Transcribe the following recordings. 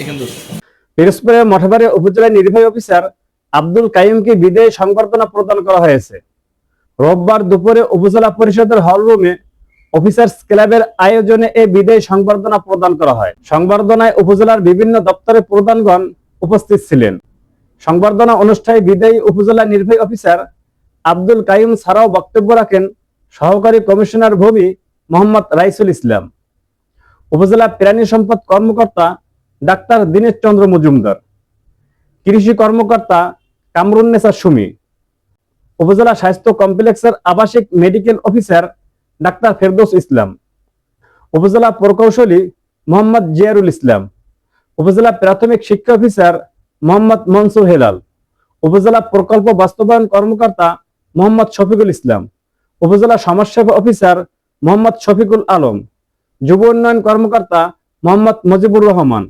এখান তো পিরোজপুরে মঠবাড়িয়া উপজেলা নির্বাহী অফিসার আব্দুল কাইমকে বিদায়ী সংবর্ধনা প্রদান করা হয়েছে। রোববার দুপুরে উপজেলা পরিষদের হল রুমে অফিসার্স ক্লাবের আয়োজনে এই বিদায়ী সংবর্ধনা প্রদান করা হয়। সংবর্ধনায় উপজেলার বিভিন্ন দপ্তরের প্রধানগণ উপস্থিত ছিলেন। সংবর্ধনা অনুষ্ঠানে বিদায়ী উপজেলা নির্বাহী অফিসার আব্দুল কাইম ছাড়াও বক্তব্য রাখেন সহকারী কমিশনার ভূমি মোহাম্মদ রাইসুল ইসলাম। উপজেলা প্রাণী সম্পদ কর্মকর্তা ডাক্তার দীনেশ চন্দ্র মজুমদার, কৃষি কর্মকর্তা কামরুন্নেসা সুমি, উপজেলা স্বাস্থ্য কমপ্লেক্সের আবাসিক মেডিকেল অফিসার ডাক্তার ফেরদৌস ইসলাম, উপজেলা প্রকৌশলী মোহাম্মদ জিয়ারুল ইসলাম, উপজেলা প্রাথমিক শিক্ষা অফিসার মোহাম্মদ মনসুর হেলাল, উপজেলা প্রকল্প বাস্তবায়ন কর্মকর্তা মোহাম্মদ শফিকুল ইসলাম, উপজেলা সমাজসেবা অফিসার মোহাম্মদ শফিকুল আলম যুব উন্নয়ন কর্মকর্তা মোহাম্মদ মজিবুর রহমান,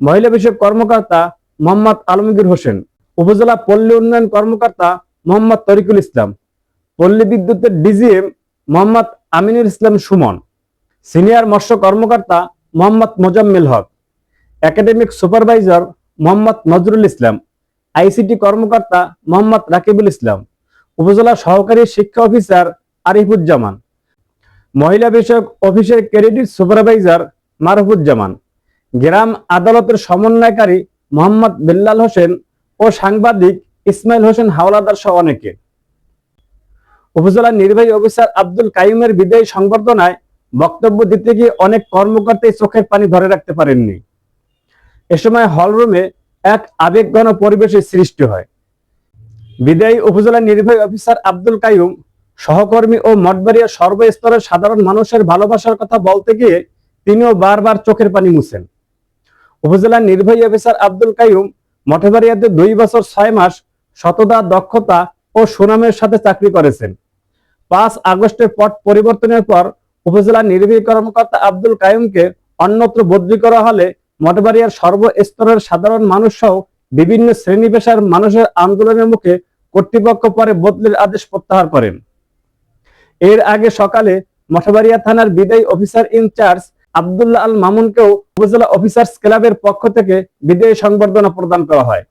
মহিলা বিষয়ক কর্মকর্তা মোহাম্মদ আলমগীর হোসেন, উপজেলা পল্লী উন্নয়ন কর্মকর্তা মোহাম্মদ তরিকুল ইসলাম, পল্লী বিদ্যুতের ডিজিএম মোহাম্মদ আমিনুল ইসলাম সুমন, সিনিয়র মৎস্য কর্মকর্তা Mohammad Mozammel Haque, academic supervisor Mohammad Nazrul Islam, ICT কর্মকর্তা মোহাম্মদ রাকিবুল ইসলাম, উপজেলা সহকারী শিক্ষা অফিসার আরিফুজ্জামান। মহিলা বিষয়ক অফিসের ক্রেডিট সুপারভাইজার মারুফুজ্জামান। গ্রাম আদালতের সমন্বয়কারী মোহাম্মদ বিল্লাল হোসেন ও সাংবাদিক ইসমাইল হোসেন হাওলাদার সহ অনেকে। উপজেলা নির্বাহী অফিসার আব্দুল কাইমের বিদায়ী সংবর্ধনায় বক্তব্য দিতে গিয়ে অনেক কর্মকর্তাই চোখের পানি ধরে রাখতে পারেননি। এ সময় হলরুমে এক আবেগঘন পরিবেশের সৃষ্টি হয়। বিদায়ী উপজেলা নির্বাহী অফিসার আব্দুল কাইম সহকর্মী ও মঠবাড়িয়া সর্বস্তরের সাধারণ মানুষের ভালোবাসার কথা বলতে গিয়ে তিনিও বারবার চোখের পানি মুছেন। উপজেলা নির্বাহী অফিসার আব্দুল কাইম মঠবাড়িয়াতে দুই বছর ছয় মাস সততা, দক্ষতা ও সুনামের সাথে চাকরি করেছেন। পাঁচ আগস্টের পট পরিবর্তনের পর উপজেলা নির্বাহী কর্মকর্তা আব্দুল কাইমকে অন্যত্র বদলি করা হলে মঠবাড়িয়ার সর্বস্তরের সাধারণ মানুষ সহ বিভিন্ন শ্রেণি পেশার মানুষের আন্দোলনের মুখে কর্তৃপক্ষ পরে বদলির আদেশ প্রত্যাহার করেন। এর আগে সকালে মঠবাড়িয়া থানার বিদায়ী officer in charge Abdullah Al মামুনকেও উপজেলা অফিসার্স ক্লাবের পক্ষ থেকে বিদায়ী সংবর্ধনা প্রদান করা হয়।